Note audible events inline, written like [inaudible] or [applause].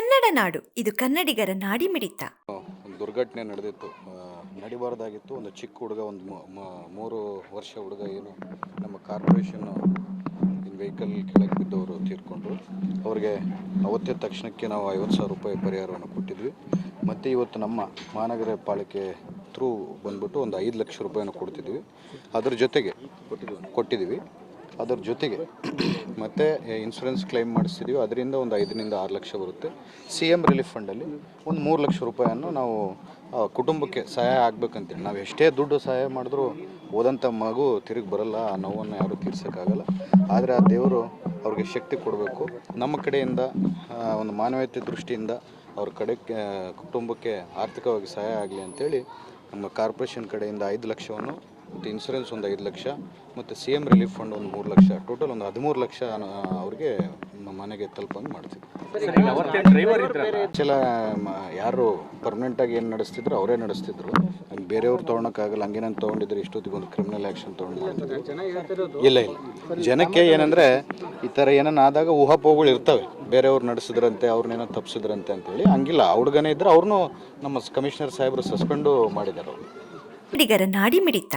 ಕನ್ನಡ ನಾಡು. ಇದು ಕನ್ನಡಿಗರ ನಾಡಿಮಿಡಿತ ಒಂದು ದುರ್ಘಟನೆ ನಡೆದಿತ್ತು. ನಡಿಬಾರ್ದಾಗಿತ್ತು. ಒಂದು ಚಿಕ್ಕ ಹುಡುಗ, ಒಂದು ಮೂರು ವರ್ಷ ಹುಡುಗ ಏನು ನಮ್ಮ ಕಾರ್ಪೊರೇಷನ್ ವೆಹಿಕಲ್ ಕೆಳಗೆ ಬಿದ್ದವರು ತೀರ್ಕೊಂಡ್ರು. ಅವ್ರಿಗೆ ಅವತ್ತೇ ತಕ್ಷಣಕ್ಕೆ ನಾವು ಐವತ್ತು ಸಾವಿರ ರೂಪಾಯಿ ಪರಿಹಾರವನ್ನು ಕೊಟ್ಟಿದ್ವಿ. ಮತ್ತು ಇವತ್ತು ನಮ್ಮ ಮಹಾನಗರ ಪಾಲಿಕೆ ಥ್ರೂ ಬಂದ್ಬಿಟ್ಟು ಒಂದು ಐದು ಲಕ್ಷ ರೂಪಾಯಿನ ಕೊಡ್ತಿದ್ವಿ. ಅದ್ರ ಜೊತೆಗೆ ಕೊಟ್ಟಿದ್ದೀವಿ ಅದರ ಜೊತೆಗೆ [clears throat] ಮತ್ತೆ ಇನ್ಶೂರೆನ್ಸ್ ಕ್ಲೈಮ್ ಮಾಡಿಸ್ತಿದ್ದೀವಿ ಅದರಿಂದ ಒಂದು ಐದರಿಂದ ಆರು ಲಕ್ಷ ಬರುತ್ತೆ. ಸಿ ಎಂ ರಿಲೀಫ್ ಫಂಡಲ್ಲಿ ಒಂದು ಮೂರು ಲಕ್ಷ ರೂಪಾಯಿಯನ್ನು ನಾವು ಕುಟುಂಬಕ್ಕೆ ಸಹಾಯ ಆಗ್ಬೇಕಂತೇಳಿ. ನಾವು ಎಷ್ಟೇ ದುಡ್ಡು ಸಹಾಯ ಮಾಡಿದ್ರೂ ಓದಂಥ ಮಗು ತಿರುಗಿ ಬರಲ್ಲ, ಆ ನೋವನ್ನು ಯಾರೂ ತೀರ್ಸೋಕ್ಕಾಗಲ್ಲ. ಆದರೆ ಆ ದೇವರು ಅವ್ರಿಗೆ ಶಕ್ತಿ ಕೊಡಬೇಕು. ನಮ್ಮ ಕಡೆಯಿಂದ ಒಂದು ಮಾನವೀಯತೆ ದೃಷ್ಟಿಯಿಂದ ಅವ್ರ ಕಡೆ ಕುಟುಂಬಕ್ಕೆ ಆರ್ಥಿಕವಾಗಿ ಸಹಾಯ ಆಗಲಿ ಅಂತೇಳಿ ನಮ್ಮ ಕಾರ್ಪೊರೇಷನ್ ಕಡೆಯಿಂದ ಐದು ಲಕ್ಷವನ್ನು ಮತ್ತು ಇನ್ಸೂರೆನ್ಸ್ ಒಂದು ಐದು ಲಕ್ಷ ಮತ್ತು ಸಿ ಎಂ ರಿಲೀಫ್ ಫಂಡ್ ಒಂದು ಮೂರು ಲಕ್ಷ. ಟೋಟಲ್ ಒಂದು ಹದಿಮೂರು ಲಕ್ಷ ಅವ್ರಿಗೆ ಮನೆಗೆ ತಲುಪಂಗೆ ಮಾಡ್ತೀವಿ. ಚಲ ಯಾರು ಪರ್ಮನೆಂಟಾಗಿ ಏನು ನಡೆಸ್ತಿದ್ರು ಅವರೇ ನಡೆಸ್ತಿದ್ರು. ಹಂಗೆ ಬೇರೆಯವ್ರು ತೊಗೊಳಕ್ಕಾಗಲ್ಲ ಹಂಗೆ ನಾನು ತೊಗೊಂಡಿದ್ರೆ ಇಷ್ಟೊತ್ತಿಗೆ ಒಂದು ಕ್ರಿಮಿನಲ್ ಆ್ಯಕ್ಷನ್ ತೊಗೊಂಡು ಮಾಡ್ತಿದ್ರು ಇಲ್ಲ ಇಲ್ಲ. ಜನಕ್ಕೆ ಏನಂದರೆ ಈ ಥರ ಏನನ್ನ ಆದಾಗ ಊಹಾಪೋಹಗಳು ಇರ್ತವೆ. ಬೇರೆಯವ್ರು ನಡೆಸಿದ್ರಂತೆ ಅವ್ರನ್ನೇನೋ ತಪ್ಪಿಸಿದ್ರಂತೆ ಅಂತೇಳಿ ಹಂಗಿಲ್ಲ ಹುಡುಗನೇ ಇದ್ರೆ ಅವ್ರನ್ನೂ ನಮ್ಮ ಕಮಿಷನರ್ ಸಾಹೇಬರು ಸಸ್ಪೆಂಡು ಮಾಡಿದ್ದಾರೆ ಅವರು ನಾಡಿ ನಾಡಿಮಿಡಿತ